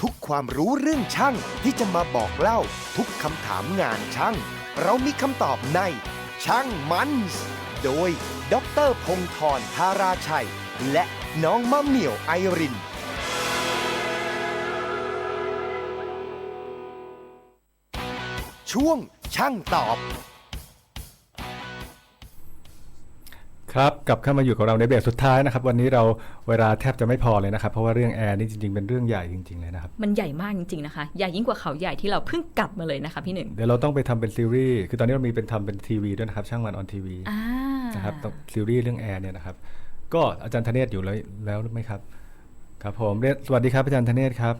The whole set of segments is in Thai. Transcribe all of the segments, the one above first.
ทุกความรู้เรื่องช่างที่จะมาบอกเล่า ทุกคำถามงานช่าง เรามีคำตอบในช่างมันส์โดยดรพงธรธาราชัย และน้องมะเหมี่ยวไอริน ช่วงช่างตอบ ครับกลับเข้ามาอยู่กับเราในเบรกสุดท้ายนะครับ วันนี้เราเวลาแทบจะไม่พอเลยนะครับ เพราะว่าเรื่องแอร์นี่จริงๆ เป็นเรื่องใหญ่จริงๆเลยนะครับ มันใหญ่มากจริงๆนะคะ ใหญ่ยิ่งกว่าเขาใหญ่ที่เราเพิ่งกลับมาเลยนะคะพี่หนึ่งเดี๋ยวเราต้องไปทำเป็นซีรีส์คือตอนนี้เรามีเป็นทำเป็นทีวีด้วยนะครับ ช่างมันออนทีวีอ่านะครับต้องซีรีส์เรื่องแอร์เนี่ยนะครับก็อาจารย์ธเนศอยู่แล้วแล้วไหมครับ ครับผมเรียนสวัสดีครับอาจารย์ธเนศครับ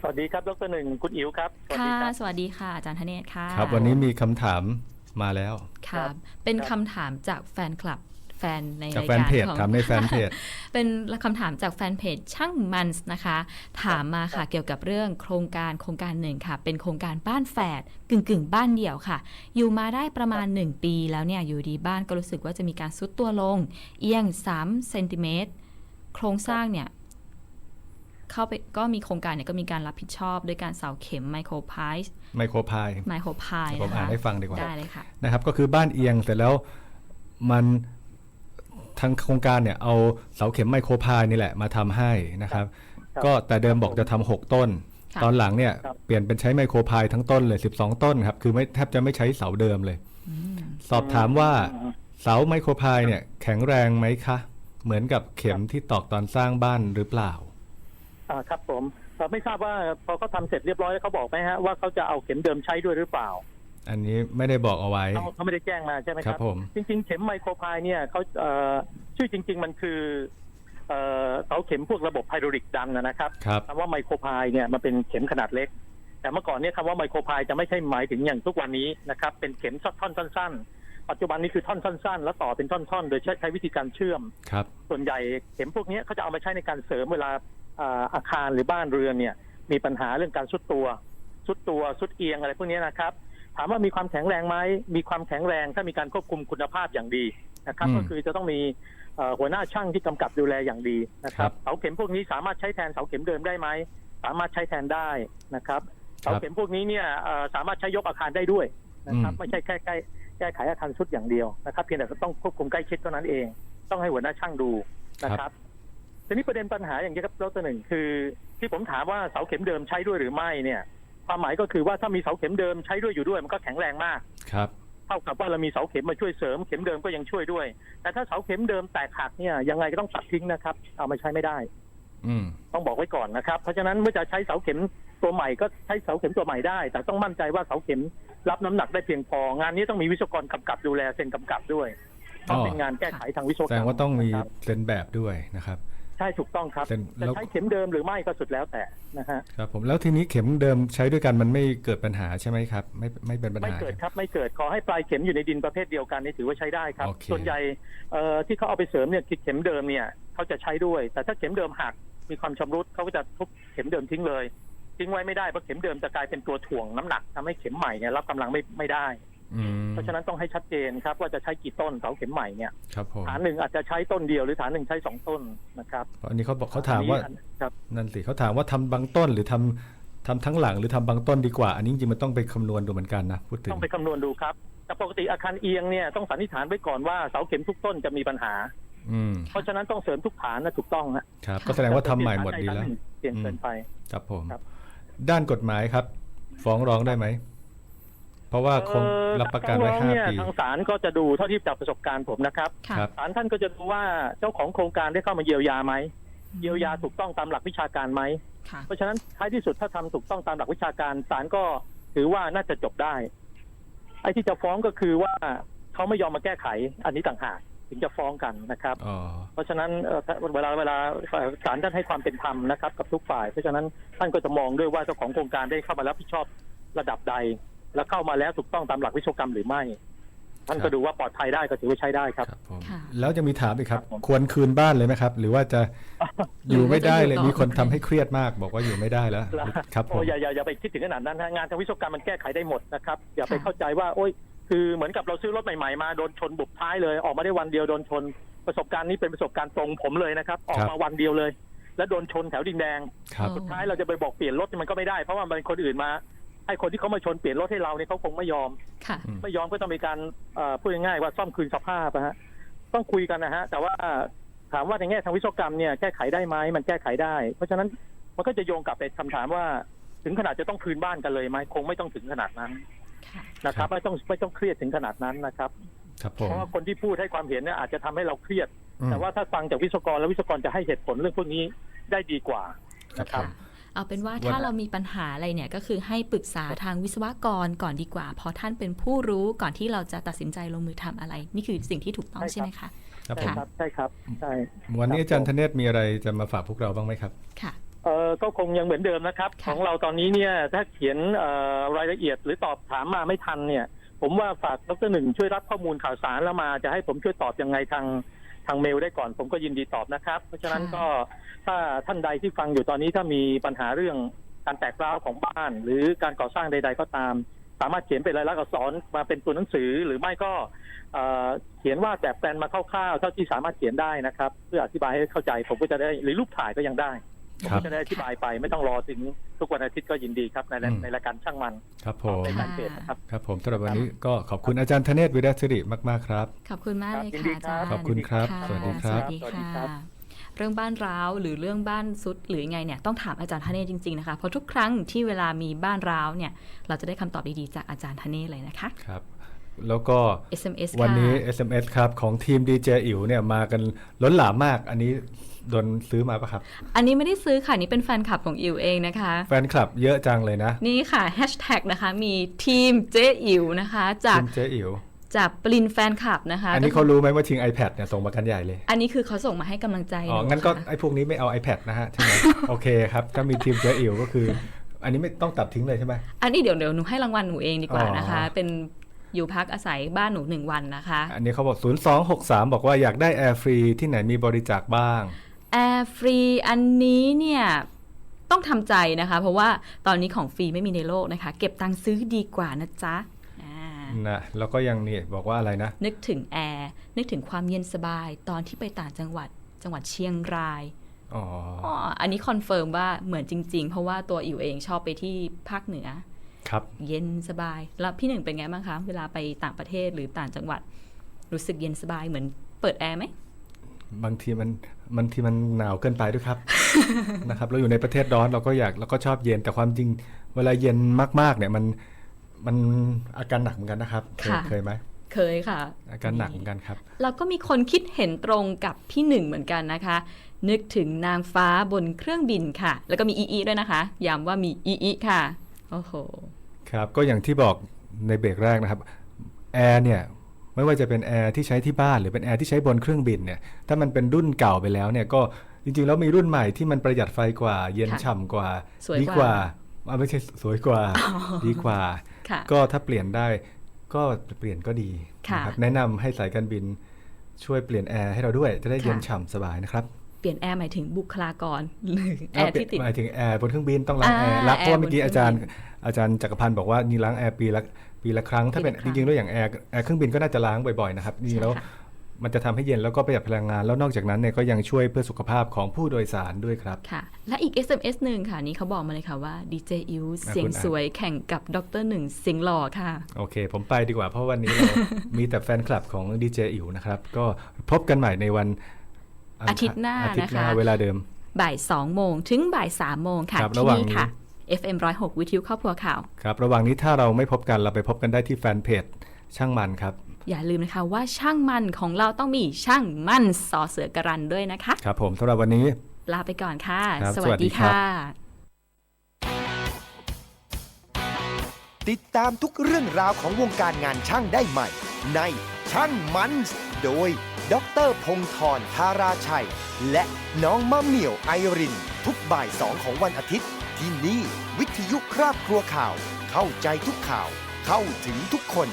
สวัสดีครับดรหนึ่งคุณอิ๋วครับสวัสค่ะดีครับสวัสดีค่ะอาจารย์ธเนศค่ะ ครับ วันนี้มีคำถามมาแล้วค่ะครับเป็นครับคำถามจากแฟนคลับ แฟนในจากรายแฟนการเพจของถามในแฟนเพจเป็นคำถามจากแฟนเพจช่างมันส์นะคะ ถามมาค่ะเกี่ยวกับเรื่องโครงการโครงการหนึ่งค่ะ เป็นโครงการบ้านแฝดกึ่งกึ่งๆบ้านเดี่ยวค่ะ อยู่มาได้ประมาณ 1 ปีแล้วเนี่ยอยู่ดีบ้านก็รู้สึกว่าจะมีการซุดตัวลง เอียง3เซนติเมตรโครงสร้างเนี่ยเข้าไปก็มีโครงการเนี่ยก็มีการรับผิดชอบด้วยการเสาเข็มไมโครไพส์ไมโครพายไมโครพายผมนะอ่าคะนให้ฟังดีกว่าได้เลยค่ะนะครับ ก็คือบ้านเอียงเสร็จแล้วมัน ทางโครงการเนี่ยเอาเสาเข็มไมโครพายนี่แหละมาทำให้นะครับครับ ก็แต่เดิมบอกจะทำหกต้นค่ะตอนหลังเนี่ยครับเปลี่ยนเป็นใช้ไมโครพายทั้งต้นเลย 12 ต้นครับ คือไม่แทบจะไม่ใช้เสาเดิมเลยอืมสอบถามว่าเสาไมโครพายเนี่ยแข็งแรงไหมคะ เหมือนกับเข็มที่ตอกตอนสร้างบ้านหรือเปล่าอ่าครับผมเอ่อไม่ทราบว่าพอเขาทำเสร็จเรียบร้อยแล้วเขาบอกไหมฮะว่าเขาจะเอาเข็มเดิมใช้ด้วยหรือเปล่า อันนี้ไม่ได้บอกเอาไว้ เขาเขาไม่ได้แจ้งมาใช่ไหมคครัรับบผม จริง ๆ เข็มไมโครพายเนี่ยเขาเอ่อชื่อจริง ๆ มันคือเอ่อเสาเข็มพวกระบบไฮดรอลิกดันนะนะครับครับ คำว่าไมโครพายเนี่ยมันเป็นเข็มขนาดเล็ก แต่เมื่อก่อนเนี่ยคำว่าไมโครพายจะไม่ใช่หมายถึงอย่างทุกวันนี้นะครับเป็นเข็มท่อนสั้นๆปัจจุบันนี้คือท่อนสั้น ๆ แล้วต่อเป็นท่อนๆ โดยใช้ใช้วิธีการเชื่อม ครับ ส่วนใหญ่เข็มพวกนี้เขาจะเอามาใช้ในการเสริมเวลาอ่าอาคารหรือบ้านเรือนเนี่ยมีปัญหาเรื่องการสุดตัวสุดตัวสุดเอียงอะไรพวกนี้นะครับ ถามว่ามีความแข็งแรงไหมมีความแข็งแรงถ้ามีการควบคุมคุณภาพอย่างดีนะครับอืมก็คือจะต้องมีเอ่อหัวหน้าช่างที่กำกับดูแลอย่างดีนะคครัรับบเสาเข็มพวกนี้สามารถใช้แทนเสาเข็มเดิมได้ไหมสามารถใช้แทนได้นะครับเสาเข็มพวกนี้เนี่ยเอ่อสามารถใช้ยกอาคารได้ด้วยนะครับอืมไม่ใช่แค่แก้แก้ไขอาคารสุดอย่างเดียวนะครับเพียงแต่ต้องควบคุมใกล้ชิดเท่านั้นเอง ต้องให้หัวหน้าช่างดูนะครับทีนี้ประเด็นปัญหาอย่างนี้ครับดรหนึ่งคือ ที่ผมถามว่าเสาเข็มเดิมใช้ด้วยหรือไม่เนี่ย ความหมายก็คือว่าถ้ามีเสาเข็มเดิมใช้ด้วยอยู่ด้วยมันก็แข็งแรงมากครับเท่ากับว่าเรามีเสาเข็มมาช่วยเสริมเข็มเดิมก็ยังช่วยด้วย แต่ถ้าเสาเข็มเดิมแตกหักเนี่ยยังไงก็ต้องตัดทิ้งนะครับ เอามาใช้ไม่ได้ อืมต้องบอกไว้ก่อนนะครับ เพราะฉะนั้นเมื่อจะใช้เสาเข็มตัวใหม่ก็ใช้เสาเข็มตัวใหม่ได้ แต่ต้องมั่นใจว่าเสาเข็มรับน้ำหนักได้เพียงพองานนี้ต้องมีวิศวกรกำกับดูแลเซ็นกำกับด้วยต้องเป็นงานแก้ไขทางวิศวกรแสรดมงว่าต้องมีนะครับเซ็นแบบด้วยนะครับใช่ถูกต้องครับเซ็นจะแล้วใช้เข็มเดิมหรือไม่ก็สุดแล้วแต่นะฮะครับผมแล้วทีนี้เข็มเดิมใช้ด้วยกันมันไม่เกิดปัญหาใช่ไหมครับ ไม่ไม่เป็นปัญไม่หา เกิดครับไม่เกิดขอให้ปลายเข็มอยู่ในดินประเภทเดียวกันนี่ถือว่าใช้ได้ครับ โอเค ส่วนใหญ่เอ่อที่เขาเอาไปเสริมเนี่ยเข็มเดิมเนี่ยเขาจะใช้ด้วย แต่ถ้าเข็มเดิมหักมีความชำรุดเขาก็จะทุบเข็มเดิมทิ้งเลย ทิ้งไว้ไม่ได้เพราะเข็มเดิมจะกลายเป็นตัวถ่วงน้ำหนักทำให้เข็มใหม่เนี่ยรับกำลังไม่ไม่ได้อืม เพราะฉะนั้นต้องให้ชัดเจนครับ ว่าจะใช้กี่ต้นเสาเข็มใหม่เนี่ยครับผมฐานหนึ่งอาจจะใช้ต้นเดียวหรือฐานหนึ่งใช้สองต้นนะครับเพราะอันนี้เขาบอกเขาถามว่าอันนี้ครับนั่นสิเขาถามว่าทำบางต้นหรือทำทำทั้งหลังหรือทำบางต้นดีกว่า อันนี้จริงๆมันต้องไปคำนวณดูเหมือนกันนะพูดถึงต้องไปคำนวณดูครับแต่ปกติอาคารเอียงเนี่ยต้องสันนิษฐานไว้ก่อนว่าเสาเข็มทุกต้นจะมีปัญหาอืมเพราะฉะนั้นต้องเสริมทุกฐานนะถูกต้องฮะครับ ก็แสดงว่าทำใหม่หมดดีแล้วเปลี่ยนเกินไปครับผมครับด้านกฎหมายครับ ฟ้องร้องได้ไหม เพราะว่าคงเอ่อรับประกันไว้ทงห้าเนี่ยปีทางศาลก็จะดูเท่าที่จากประสบการณ์ผมนะครับค่ะครับศาลท่านก็จะดูว่าเจ้าของโครงการได้เข้ามาเยียวยาไหมเยียวยาถูกต้องตามหลักวิชาการไหมค่ะเพราะฉะนั้นท้ายที่สุดถ้าทำถูกต้องตามหลักวิชาการศาลก็ถือว่าน่าจะจบได้ ไอ้ที่จะฟ้องก็คือว่าเขาไม่ยอมมาแก้ไข อันนี้ต่างหากถึงจะฟ้องกันนะครับอ๋อเพราะฉะนั้นเอ่อเวลาเวลาศาลท่านให้ความเป็นธรรมนะครับ กับทุกฝ่าย เพราะฉะนั้นท่านก็จะมองด้วยว่าเจ้าของโครงการได้เข้ามารับผิดชอบระดับใด และเข้ามาแล้วถูกต้องตามหลักวิศวกรรมหรือไม่ท่านครัก็บดูว่าปลอดภัยได้ก็ถือว่าใช้ได้ครับ ครับผมค่ะ แล้วจะมีถามอีกครับครับผมควรคืนบ้านเลยไหมครับ หรือว่าจะอยู่ไม่ได้เลยหรือว่าจะอยู่ต่อมีคนทำให้เครียดมาก บอกว่าอยู่ไม่ได้แล้วครับผโอ้ม อย่าอย่าอย่าไปคิดถึงขนาดนั้นนะงานทางวิศวกรรมมันแก้ไขได้หมดนะครับ อย่าไปค่ะ เข้าใจว่าโอ้ยคือเหมือนกับเราซื้อรถใหม่ๆมาโดนชนบุบท้ายเลยออกมาได้วันเดียวโดนชน ประสบการณ์นี้เป็นประสบการณ์ตรงผมเลยนะครับ ออกมาวันเดียวเลย แล้วโดนชนแถวดินแดง ครับอ๋อสุดท้ายเราจะไปบอกเปลี่ยนรถมันก็ไม่ได้เพราะว่ามันเป็นคนอื่นมา ให้คนที่เขามาชนเปลี่ยนรถให้เราเนี่ยเขาคงไม่ยอม ค่ะอืมไม่ยอมก็ต้องมีการเอ่อพูดง่ายๆว่าซ่อมคืนสภาพนะฮะต้องคุยกันนะฮะ แต่ว่าถามว่าในแง่ทางวิศวกรรมเนี่ยแก้ไขได้ไหมมันแก้ไขได้ เพราะฉะนั้นมันก็จะโยงกลับไปคำถามว่า ถึงขนาดจะต้องคืนบ้านกันเลยไหมคงไม่ต้องถึงขนาดนั้นค่ะนะครับ ไม่ต้องไม่ต้องเครียดถึงขนาดนั้นนะครับครับผเพมราะว่าคนที่พูดให้ความเห็นเนี่ยอาจจะทำให้เราเครียดอืมแต่ว่าถ้าฟังจากวิศวกรแล้ววิศวกรจะให้เหตุผลเรื่องพวกนี้ได้ดีกว่าครับนะครับผม เอาเป็นว่าวันถ้าเรามีปัญหาอะไรเนี่ยก็คือให้ปรึกษาทางวิศวกรก่อนดีกว่า เพราะท่านเป็นผู้รู้ก่อนที่เราจะตัดสินใจลงมือทำอะไร นี่คือสิ่งที่ถูกต้องใช่ใช่ไหมคะครับผใช่มครับใช่ครับใช่วันนี้อาจารย์ธเนศมีอะไรจะมาฝากพวกเราบ้างไหมครับค่ะเออก็คงยังเหมือนเดิมนะครับค่ะของเราตอนนี้เนี่ยถ้าเขียนเอ่อรายละเอียดหรือตอบถามมาไม่ทันเนี่ย ผมว่าฝากดรหนึ่งช่วยรับข้อมูลข่าวสารแล้วมาจะให้ผมช่วยตอบยังไงทาง ทางเมลได้ก่อนผมก็ยินดีตอบนะครับ เพราะฉะนั้นก็ถ้าท่านใดที่ฟังอยู่ตอนนี้ถ้ามีปัญหาเรื่องการแตกร้าวของบ้าน หรือการก่อสร้างใด ๆ ก็ตาม สามารถเขียนเป็นรายลักษณ์อักษรมาเป็นตัวหนังสือหรือไม่ก็เอ่อเขียนวาดแบบแปลนมาคร่าวๆเท่าที่สามารถเขียนได้นะครับ เพื่ออธิบายให้เข้าใจผมก็จะได้หรือรูปถ่ายก็ยังได้ ผมครับก็จะได้อธิบายไปไม่ต้องรอถึงทุกวันอาทิตย์ก็ยินดีครับ ในอืมในรายการช่างมันครับผมในการเพจนะครับครับผมสำหรับวันนี้ก็ขอบคุณอาจารย์ธเนศวิรัตสิริมากๆครับ ขอบคุณมากเลยครับยินดีค่ะอาครับจารย์ขอบคุณครับะสวัสดีครับสวัสดีสวัสดีค่ะครับเรื่องบ้านร้าวหรือเรื่องบ้านซุดหรือยังไงเนี่ยต้องถามอาจารย์ธเนศจริงๆนะคะเพราะทุกครั้งที่เวลามีบ้านร้าวเนี่ยเราจะได้คำตอบดีๆจากอาจารย์ธเนศเลยนะคะครับ แล้วก็ SMS วันนี้ค่ะ SMS ครับของทีม DJ อิ๋วเนี่ยมากันล้นหลามมาก อันนี้โดนซื้อมาปะครับ อันนี้ไม่ได้ซื้อค่ะ นี่เป็นแฟนคลับของอิวเองนะคะ แฟนคลับเยอะจังเลยนะ นี่ค่ะแฮชแท็กนะคะมีทีมเจ๊อิ๋วนะคะ จากทีมเจ๊อิ๋วจากปรินแฟนคลับนะคะ อันนี้เขารู้ไหมว่าทิ้ง iPad เนี่ยส่งมากันใหญ่เลย อันนี้คือเขาส่งมาให้กำลังใจ อ๋อหงั้นก็ค่ะไอ้พวกนี้ไม่เอา iPad นะฮะ ใช่ไหมโอเคครับ ถ้ามีทีมเจ๊อิ๋วก็คือ อันนี้ไม่ต้องตัดทิ้งเลยใช่ไหมอันนี้เดี๋ยวเดี๋ยวหนูให้รางวัลหนูเองดีกว่านะคะอ๋อเป็น อยู่พักอาศัยบ้านหนูหนึ่งวันนะคะ อันนี้เขาบอก 0263 บอกว่าอยากได้แอร์ฟรีที่ไหนมีบริจาคบ้างแอร์ฟรีอันนี้เนี่ยต้องทำใจนะคะ เพราะว่าตอนนี้ของฟรีไม่มีในโลกนะคะ เก็บตังค์ซื้อดีกว่านะจ๊ะอ่านะแล้วก็ยังนี่บอกว่าอะไรนะ นึกถึงแอร์นึกถึงความเย็นสบายตอนที่ไปต่างจังหวัดจังหวัดเชียงรายอ๋ออ๋ออันนี้คอนเฟิร์มว่าเหมือนจริง ๆ เพราะว่าตัวอิ๋วเองชอบไปที่ภาคเหนือ ครับเย็นสบาย แล้วพี่หนึ่งเป็นไงบ้างคะ เวลาไปต่างประเทศหรือต่างจังหวัด รู้สึกเย็นสบายเหมือนเปิดแอร์ไหมบางทีมันบางทีมันหนาวเกินไปด้วยครับ นะครับ เราอยู่ในประเทศร้อนเราก็อยากเราก็ชอบเย็นแต่ความจริง เวลาเย็นมากๆ เนี่ยมันมันอาการหนักเหมือนกันนะครับ เคยค่ะเคยไหมเคยค่ะ อาการหนักเหมือนกันครับแล้วก็มีคนคิดเห็นตรงกับพี่หนึ่งเหมือนกันนะคะ นึกถึงนางฟ้าบนเครื่องบินค่ะ แล้วก็มีอีอีด้วยนะคะย้ำว่ามีอีอีค่ะ โอ้โห ครับ ก็อย่างที่บอกในเบรกแรกนะครับแอร์เนี่ยไม่ว่าจะเป็นแอร์ที่ใช้ที่บ้านหรือเป็นแอร์ที่ใช้บนเครื่องบินเนี่ยถ้ามันเป็นรุ่นเก่าไปแล้วเนี่ยก็จริงๆแล้วมีรุ่นใหม่ที่มันประหยัดไฟกว่า เย็นค่ะฉ่ำกว่าสวยดีกกว่าว่าอ่าไม่ใช่สวยกว่าดีกว่าค่ะก็ถ้าเปลี่ยนได้ก็เปลี่ยนก็ดีค่ะนะครับแนะนำให้สายการบินช่วยเปลี่ยนแอร์ให้เราด้วยจะได้เย็นค่ะฉ่ำสบายนะครับ เปลี่ยนแอร์หมายถึงบุคลากรหรือแอร์ที่ติดหมายถึงแอร์บนเครื่องบินต้องล้างแอร์อ่าล้างเพราะว่าแอร์เมื่อกี้บนเครื่อาองจารย์บินอาจารย์จักรพันธ์บอกว่านี่ล้างแอร์ปีละปีละครั้งถ้าเป็นปีละครั้งจริงๆแล้วอย่างแอร์แอร์เครื่องบินก็น่าจะล้างบ่อยๆนะครับจริงๆแล้วใช่ค่ะมันจะทำให้เย็นแล้วก็ประหยัดพลังงาน แล้วนอกจากนั้นเนี่ยก็ยังช่วยเพื่อสุขภาพของผู้โดยสารด้วยครับ ค่ะ และอีก SMS หนึ่งค่ะ นี่เขาบอกมาเลยค่ะว่าดีเจอิวอะเสียงคุณอ่านสวยแข่งกับดรหนึ่งเสียงหล่อค่ะ โอเค ผมไปดีกว่าเพราะวันนี้เรามีแต่แฟนคลับของดีเจอิ๋วนะครับ ก็พบกันใหม่ในวันงคร อาทิตย์หน้าอาทิตย์หน้านะคะเวลาเดิม บ่าย2โมงถึงบ่าย3โมงค่ะครับระที่หว่างนี่นี้ค่ะ FM 106 วิทยุครอบครัวข่าว ครับ ระหว่างนี้ถ้าเราไม่พบกันเราไปพบกันได้ที่แฟนเพจช่างมันครับ อย่าลืมนะคะว่าช่างมันของเราต้องมีช่างมันสอเสือกรันด้วยนะคะ ครับผมสำหรับวันนี้ ลาไปก่อนค่ะครับสสวัวัสสดีดีครับค่ะ ติดตามทุกเรื่องราวของวงการงานช่างได้ใหม่ ในช่างมันส์ โดย ดรพงธรธาราชัย และน้องมะเหมี่ยวไอริน ทุกบ่ายสองของวันอาทิตย์ ที่นี่วิทยุครอบครัวข่าว เข้าใจทุกข่าว เข้าถึงทุกคน